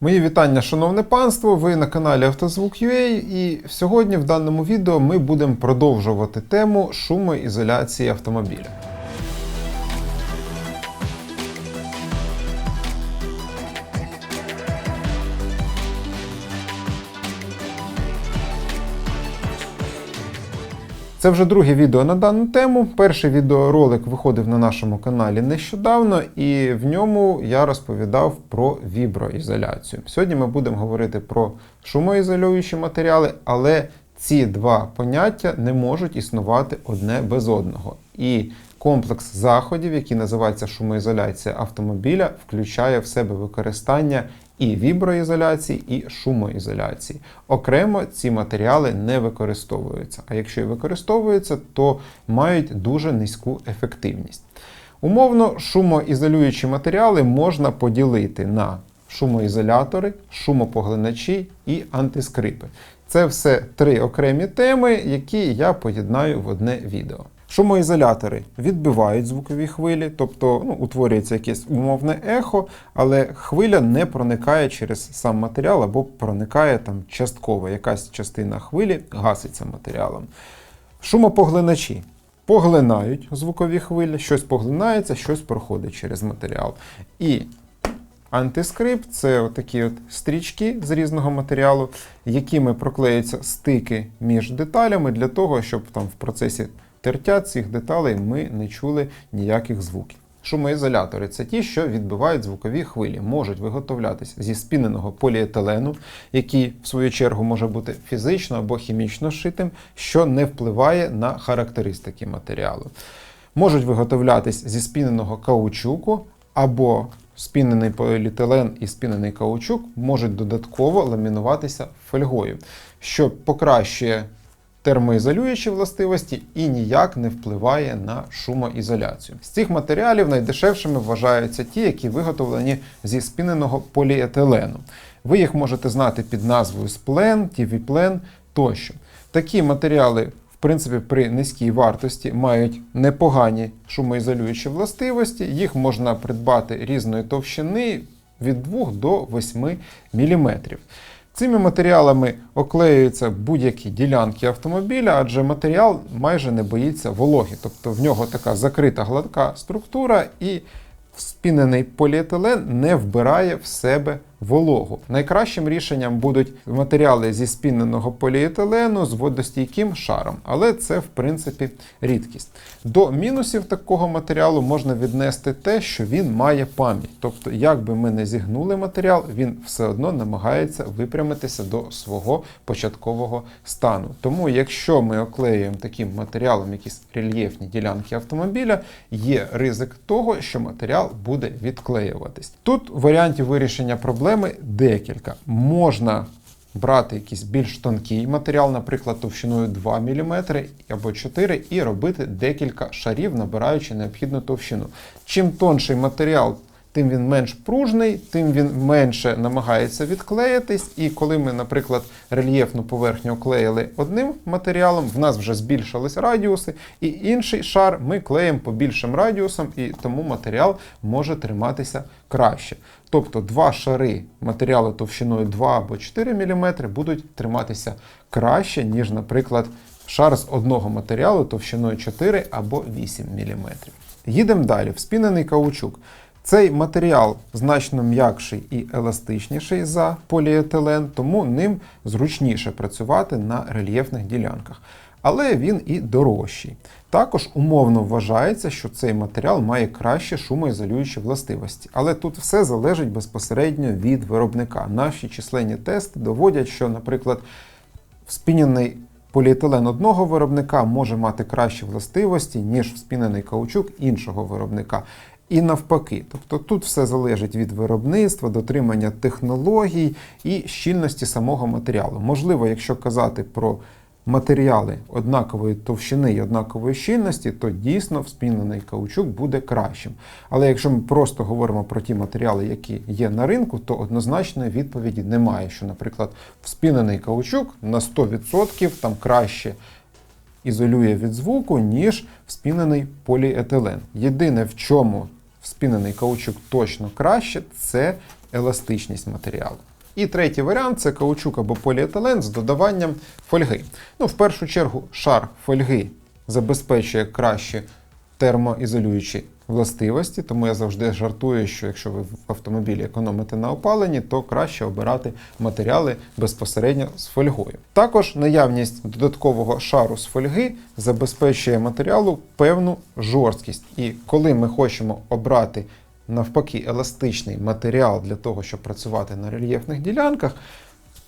Мої вітання, шановне панство! Ви на каналі Автозвук.ua і сьогодні в даному відео ми будемо продовжувати тему шумоізоляції автомобіля. Це вже друге відео на дану тему. Перший відеоролик виходив на нашому каналі нещодавно, і в ньому я розповідав про віброізоляцію. Сьогодні ми будемо говорити про шумоізолюючі матеріали, але ці два поняття не можуть існувати одне без одного. І комплекс заходів, який називається шумоізоляція автомобіля, включає в себе використання і віброізоляції, і шумоізоляції. Окремо ці матеріали не використовуються. А якщо і використовуються, то мають дуже низьку ефективність. Умовно, шумоізолюючі матеріали можна поділити на шумоізолятори, шумопоглиначі і антискрипи. Це все три окремі теми, які я поєднаю в одне відео. Шумоізолятори відбивають звукові хвилі, тобто ну, утворюється якесь умовне ехо, але хвиля не проникає через сам матеріал або проникає там частково. Якась частина хвилі гаситься матеріалом. Шумопоглиначі поглинають звукові хвилі, щось поглинається, щось проходить через матеріал. І Антискрипт це такі от стрічки з різного матеріалу, якими проклеюються стики між деталями для того, щоб там в процесі тертя цих деталей ми не чули ніяких звуків. Шумоізолятори це ті, що відбивають звукові хвилі, можуть виготовлятися зі спіненого поліетилену, який, в свою чергу, може бути фізично або хімічно шитим, що не впливає на характеристики матеріалу. Можуть виготовлятись зі спіненого каучуку або спінений поліетилен і спінений каучук можуть додатково ламінуватися фольгою, що покращує термоізолюючі властивості і ніяк не впливає на шумоізоляцію. З цих матеріалів найдешевшими вважаються ті, які виготовлені зі спіненого поліетилену. Ви їх можете знати під назвою сплен, тівіплен тощо. Такі матеріали принципі, при низькій вартості мають непогані шумоізолюючі властивості. Їх можна придбати різної товщини від 2 до 8 мм. Цими матеріалами оклеюються будь-які ділянки автомобіля, адже матеріал майже не боїться вологи. Тобто в нього така закрита гладка структура і спінений поліетилен не вбирає в себе вологу. Найкращим рішенням будуть матеріали зі спіненого поліетилену з водостійким шаром, але це в принципі рідкість. До мінусів такого матеріалу можна віднести те, що він має пам'ять. Тобто, як би ми не зігнули матеріал, він все одно намагається випрямитися до свого початкового стану. Тому, якщо ми оклеюємо таким матеріалом якісь рельєфні ділянки автомобіля, є ризик того, що матеріал буде відклеюватись. Тут варіантів вирішення проблеми декілька. Можна брати якийсь більш тонкий матеріал, наприклад, товщиною 2 мм або 4 і робити декілька шарів, набираючи необхідну товщину. Чим тонший матеріал, тим він менш пружний, тим він менше намагається відклеїтись. І коли ми, наприклад, рельєфну поверхню клеїли одним матеріалом, в нас вже збільшились радіуси, і інший шар ми клеїмо по більшим радіусам, і тому матеріал може триматися краще. Тобто два шари матеріалу товщиною 2 або 4 мм будуть триматися краще, ніж, наприклад, шар з одного матеріалу товщиною 4 або 8 мм. Їдемо далі. Вспінений каучук. Цей матеріал значно м'якший і еластичніший за поліетилен, тому ним зручніше працювати на рельєфних ділянках. Але він і дорожчий. Також умовно вважається, що цей матеріал має краще шумоізолюючі властивості. Але тут все залежить безпосередньо від виробника. Наші численні тести доводять, що, наприклад, вспінений поліетилен одного виробника може мати кращі властивості, ніж вспінений каучук іншого виробника. І навпаки, тобто тут все залежить від виробництва, дотримання технологій і щільності самого матеріалу. Можливо, якщо казати про матеріали однакової товщини і однакової щільності, то дійсно вспінений каучук буде кращим. Але якщо ми просто говоримо про ті матеріали, які є на ринку, то однозначної відповіді немає. Що, наприклад, вспінений каучук на 100% там краще ізолює від звуку, ніж вспінений поліетилен. Єдине, в чому вспінений каучук точно краще, це еластичність матеріалу. І третій варіант це каучук або поліетилен з додаванням фольги. Ну, в першу чергу, шар фольги забезпечує кращі термоізолюючі властивості, тому я завжди жартую, що якщо ви в автомобілі економите на опаленні, то краще обирати матеріали безпосередньо з фольгою. Також наявність додаткового шару з фольги забезпечує матеріалу певну жорсткість. І коли ми хочемо обрати навпаки еластичний матеріал для того, щоб працювати на рельєфних ділянках,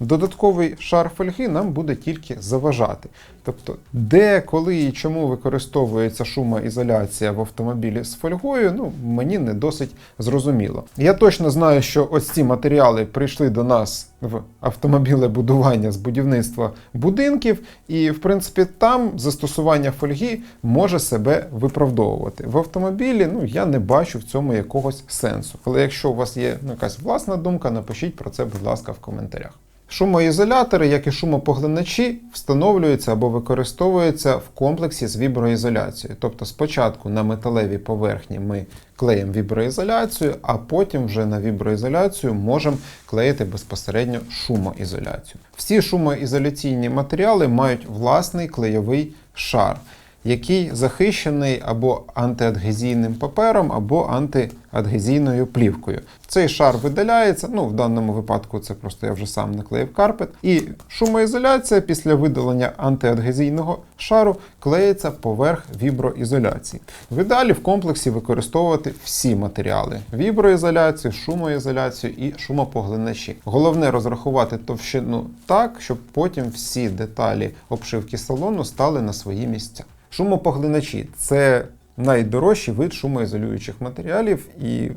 додатковий шар фольги нам буде тільки заважати. Тобто, де, коли і чому використовується шумоізоляція в автомобілі з фольгою, ну мені не досить зрозуміло. Я точно знаю, що ось ці матеріали прийшли до нас в автомобілебудування з будівництва будинків, і в принципі там застосування фольги може себе виправдовувати. В автомобілі ну я не бачу в цьому якогось сенсу. Але якщо у вас є ну, якась власна думка, напишіть про це, будь ласка, в коментарях. Шумоізолятори, як і шумопоглиначі, встановлюються або використовуються в комплексі з віброізоляцією. Тобто спочатку на металевій поверхні ми клеїмо віброізоляцію, а потім вже на віброізоляцію можемо клеїти безпосередньо шумоізоляцію. Всі шумоізоляційні матеріали мають власний клейовий шар, який захищений або антиадгезійним папером, або антиадгезійною плівкою. Цей шар видаляється, ну в даному випадку це просто я вже сам наклеїв карпет. І шумоізоляція після видалення антиадгезійного шару клеїться поверх віброізоляції. В ідеалі в комплексі використовувати всі матеріали: віброізоляцію, шумоізоляцію і шумопоглиначі. Головне розрахувати товщину так, щоб потім всі деталі обшивки салону стали на свої місця. Шумопоглиначі це найдорожчий вид шумоізолюючих матеріалів і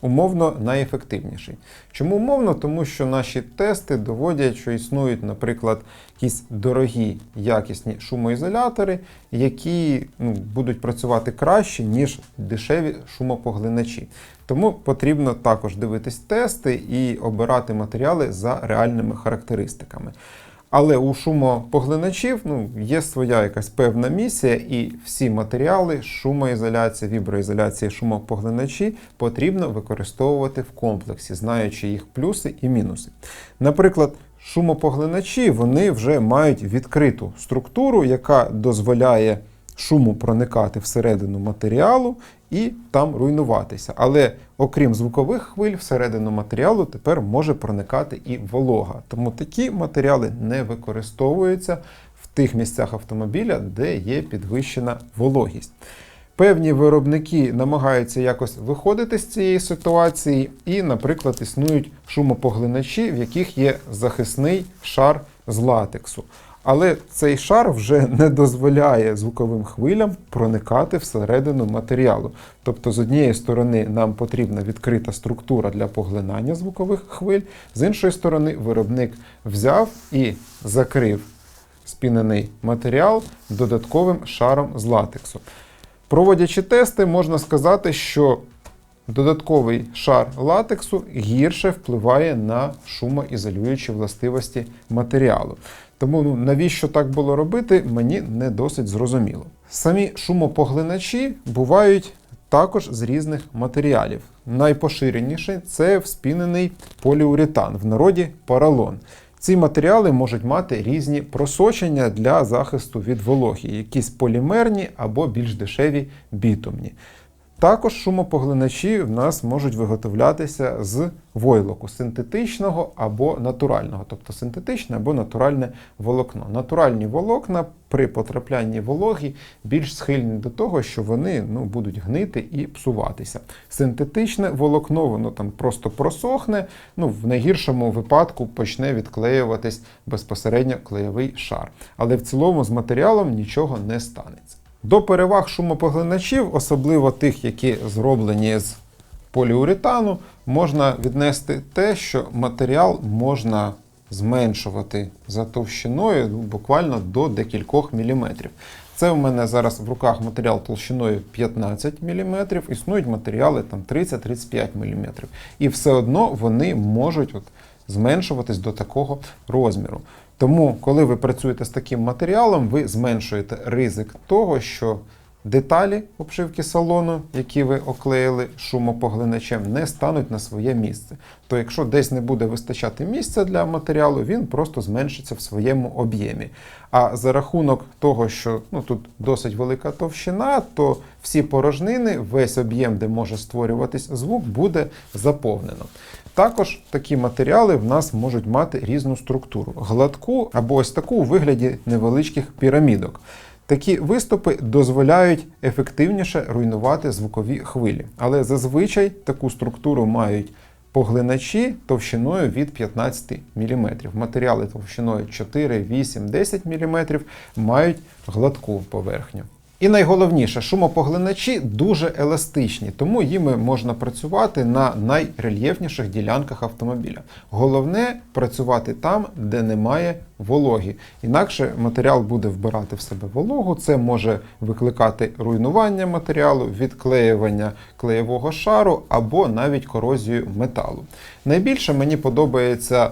умовно найефективніший. Чому умовно? Тому що наші тести доводять, що існують, наприклад, якісь дорогі якісні шумоізолятори, які ну, будуть працювати краще, ніж дешеві шумопоглиначі. Тому потрібно також дивитись тести і обирати матеріали за реальними характеристиками. Але у шумопоглиначів ну, є своя якась певна місія, і всі матеріали, шумоізоляції, віброізоляції, шумопоглиначі потрібно використовувати в комплексі, знаючи їх плюси і мінуси. Наприклад, шумопоглиначі вони вже мають відкриту структуру, яка дозволяє шуму проникати всередину матеріалу і там руйнуватися. Але окрім звукових хвиль, всередину матеріалу тепер може проникати і волога. Тому такі матеріали не використовуються в тих місцях автомобіля, де є підвищена вологість. Певні виробники намагаються якось виходити з цієї ситуації, і, наприклад, існують шумопоглиначі, в яких є захисний шар з латексу. Але цей шар вже не дозволяє звуковим хвилям проникати всередину матеріалу. Тобто, з однієї сторони, нам потрібна відкрита структура для поглинання звукових хвиль, з іншої сторони, виробник взяв і закрив спінений матеріал додатковим шаром з латексу. Проводячи тести, можна сказати, що додатковий шар латексу гірше впливає на шумоізолюючі властивості матеріалу. Тому ну, навіщо так було робити, мені не досить зрозуміло. Самі шумопоглиначі бувають також з різних матеріалів. Найпоширеніший це вспінений поліуретан, в народі поролон. Ці матеріали можуть мати різні просочення для захисту від вологі, якісь полімерні або більш дешеві бітумні. Також шумопоглиначі в нас можуть виготовлятися з войлоку синтетичного або натурального, тобто синтетичне або натуральне волокно. Натуральні волокна при потраплянні вологі більш схильні до того, що вони ну, будуть гнити і псуватися. Синтетичне волокно, воно там просто просохне, ну, в найгіршому випадку почне відклеюватись безпосередньо клеєвий шар. Але в цілому з матеріалом нічого не станеться. До переваг шумопоглиначів, особливо тих, які зроблені з поліуретану, можна віднести те, що матеріал можна зменшувати за товщиною ну, буквально до декількох міліметрів. Це в мене зараз в руках матеріал толщиною 15 мм, існують матеріали там 30-35 мм. І все одно вони можуть от зменшуватись до такого розміру. Тому, коли ви працюєте з таким матеріалом, ви зменшуєте ризик того, що деталі обшивки салону, які ви оклеїли шумопоглиначем, не стануть на своє місце. То якщо десь не буде вистачати місця для матеріалу, він просто зменшиться в своєму об'ємі. А за рахунок того, що ну, тут досить велика товщина, то всі порожнини, весь об'єм, де може створюватись звук, буде заповнено. Також такі матеріали в нас можуть мати різну структуру: гладку або ось таку у вигляді невеличких пірамідок. Такі виступи дозволяють ефективніше руйнувати звукові хвилі, але зазвичай таку структуру мають поглиначі товщиною від 15 мм. Матеріали товщиною 4, 8, 10 мм мають гладку поверхню. І найголовніше, шумопоглиначі дуже еластичні, тому їми можна працювати на найрельєфніших ділянках автомобіля. Головне працювати там, де немає вологі. Інакше матеріал буде вбирати в себе вологу. Це може викликати руйнування матеріалу, відклеювання клеєвого шару або навіть корозію металу. Найбільше мені подобається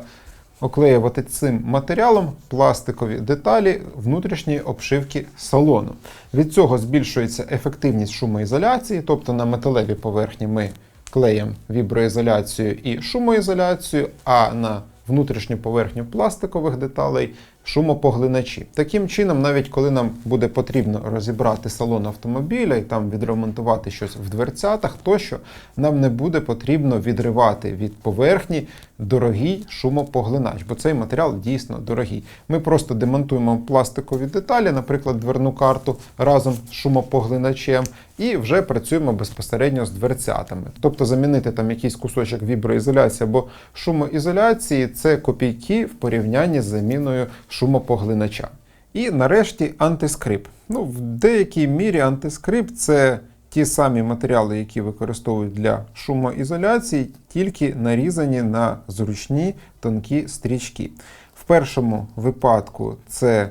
оклеювати цим матеріалом пластикові деталі внутрішньої обшивки салону. Від цього збільшується ефективність шумоізоляції, тобто на металевій поверхні ми клеємо віброізоляцію і шумоізоляцію, а на внутрішню поверхню пластикових деталей шумопоглиначі. Таким чином, навіть коли нам буде потрібно розібрати салон автомобіля і там відремонтувати щось в дверцятах, тощо нам не буде потрібно відривати від поверхні дорогий шумопоглинач, бо цей матеріал дійсно дорогий. Ми просто демонтуємо пластикові деталі, наприклад, дверну карту разом з шумопоглиначем, і вже працюємо безпосередньо з дверцятами. Тобто замінити там якийсь кусочок віброізоляції або шумоізоляції це копійки в порівнянні з заміною шумопоглинача. І нарешті антискрип. Ну, в деякій мірі антискрип це ті самі матеріали, які використовують для шумоізоляції, тільки нарізані на зручні тонкі стрічки. В першому випадку це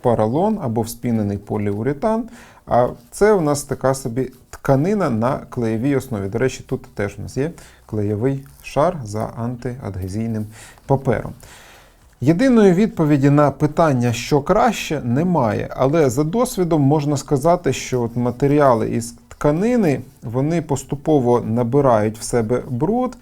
поролон або вспінений поліуретан. А це у нас така собі тканина на клеєвій основі. До речі, тут теж у нас є клеєвий шар за антиадгезійним папером. Єдиної відповіді на питання, що краще, немає. Але за досвідом можна сказати, що от матеріали із тканини вони поступово набирають в себе бруд,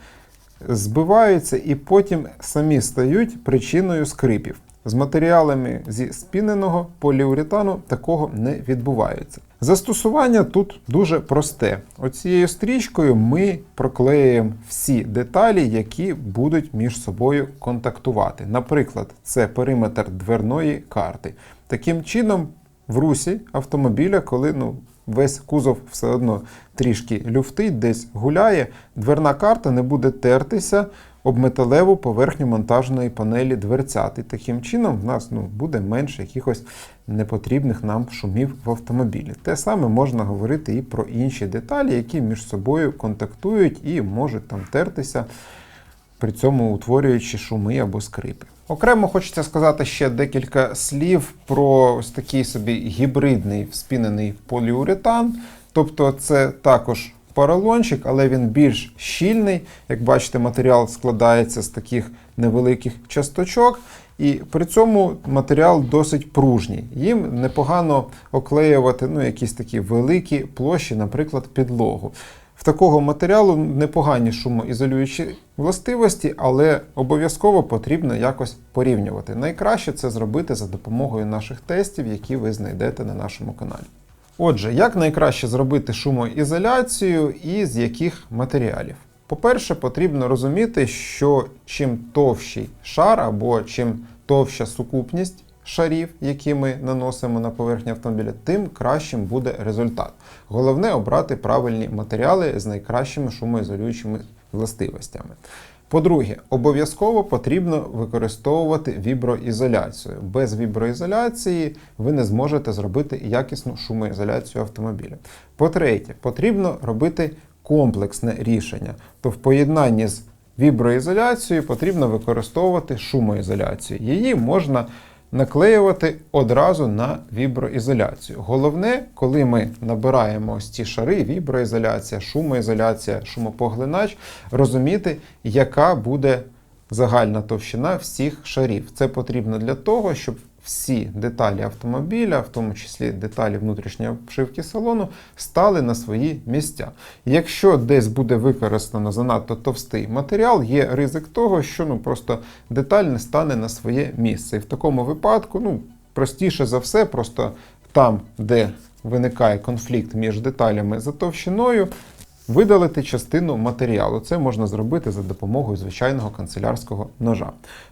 збиваються і потім самі стають причиною скрипів. З матеріалами зі спіненого поліуретану такого не відбувається. Застосування тут дуже просте. Оцією стрічкою ми проклеюємо всі деталі, які будуть між собою контактувати. Наприклад, це периметр дверної карти. Таким чином, в русі автомобіля, коли ну, весь кузов все одно трішки люфтить, десь гуляє, дверна карта не буде тертися об металеву поверхню монтажної панелі дверцят. І таким чином в нас ну, буде менше якихось непотрібних нам шумів в автомобілі. Те саме можна говорити і про інші деталі, які між собою контактують і можуть там тертися, при цьому утворюючи шуми або скрипи. Окремо хочеться сказати ще декілька слів про ось такий собі гібридний вспінений поліуретан. Тобто, це також поролончик, але він більш щільний. Як бачите, матеріал складається з таких невеликих часточок. І при цьому матеріал досить пружній. Їм непогано оклеювати ну, якісь такі великі площі, наприклад, підлогу. В такого матеріалу непогані шумоізолюючі властивості, але обов'язково потрібно якось порівнювати. Найкраще це зробити за допомогою наших тестів, які ви знайдете на нашому каналі. Отже, як найкраще зробити шумоізоляцію і з яких матеріалів? По-перше, потрібно розуміти, що чим товщий шар або чим товща сукупність шарів, які ми наносимо на поверхню автомобіля, тим кращим буде результат. Головне обрати правильні матеріали з найкращими шумоізолюючими властивостями. По-друге, обов'язково потрібно використовувати віброізоляцію. Без віброізоляції ви не зможете зробити якісну шумоізоляцію автомобіля. По-третє, потрібно робити комплексне рішення. То в поєднанні з віброізоляцією потрібно використовувати шумоізоляцію. Її можна наклеювати одразу на віброізоляцію. Головне, коли ми набираємо ось ці шари, віброізоляція, шумоізоляція, шумопоглинач, розуміти, яка буде загальна товщина всіх шарів. Це потрібно для того, щоб всі деталі автомобіля, в тому числі деталі внутрішньої обшивки салону, стали на свої місця. Якщо десь буде використано занадто товстий матеріал, є ризик того, що ну просто деталь не стане на своє місце. І в такому випадку, ну простіше за все, просто там, де виникає конфлікт між деталями за товщиною, видалити частину матеріалу. Це можна зробити за допомогою звичайного канцелярського ножа.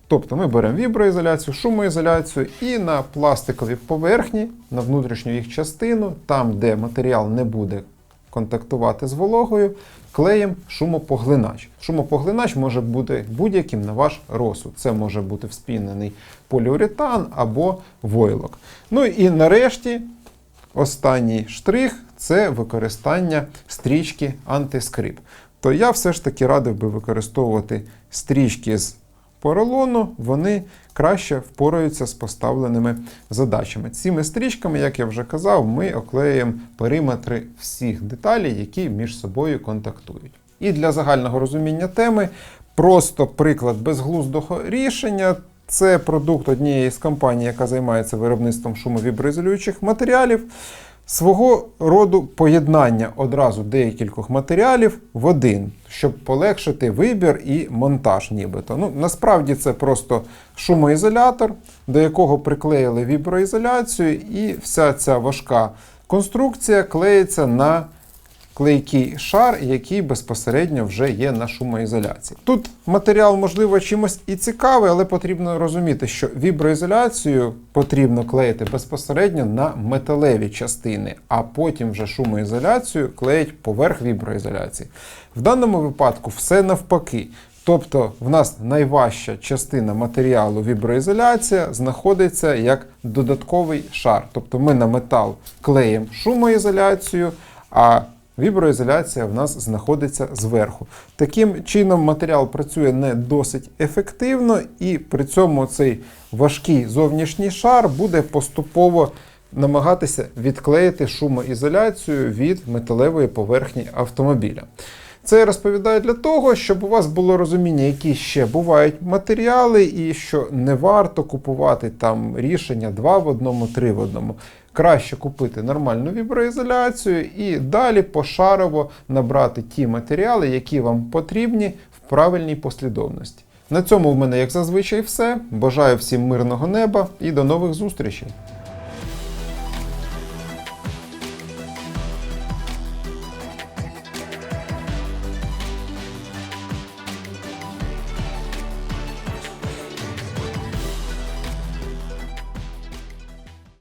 Тобто ми беремо віброізоляцію, шумоізоляцію і на пластиковій поверхні, на внутрішню їх частину, там, де матеріал не буде контактувати з вологою, клеєм шумопоглинач. Шумопоглинач може бути будь-яким на ваш розсуд. Це може бути вспінений поліуретан або войлок. Ну і нарешті останній штрих це використання стрічки антискрип. То я все ж таки радив би використовувати стрічки з поролону, вони краще впораються з поставленими задачами. Цими стрічками, як я вже казав, ми оклеюємо периметри всіх деталей, які між собою контактують. І для загального розуміння теми просто приклад безглуздого рішення. Це продукт однієї з компаній, яка займається виробництвом шумовіброізолюючих матеріалів. Свого роду поєднання одразу декількох матеріалів в один, щоб полегшити вибір і монтаж, нібито. Ну, насправді це просто шумоізолятор, до якого приклеїли віброізоляцію, і вся ця важка конструкція клеїться на клейкий шар, який безпосередньо вже є на шумоізоляції. Тут матеріал, можливо, чимось і цікавий, але потрібно розуміти, що віброізоляцію потрібно клеїти безпосередньо на металеві частини, а потім вже шумоізоляцію клеїть поверх віброізоляції. В даному випадку все навпаки. Тобто в нас найважча частина матеріалу віброізоляція знаходиться як додатковий шар. Тобто ми на метал клеїмо шумоізоляцію, а Віброізоляція в нас знаходиться зверху. Таким чином матеріал працює не досить ефективно, і при цьому цей важкий зовнішній шар буде поступово намагатися відклеїти шумоізоляцію від металевої поверхні автомобіля. Це я розповідаю для того, щоб у вас було розуміння, які ще бувають матеріали, і що не варто купувати там рішення 2 в одному, 3 в одному. Краще купити нормальну віброізоляцію і далі пошарово набрати ті матеріали, які вам потрібні в правильній послідовності. На цьому в мене, як зазвичай, все. Бажаю всім мирного неба і до нових зустрічей!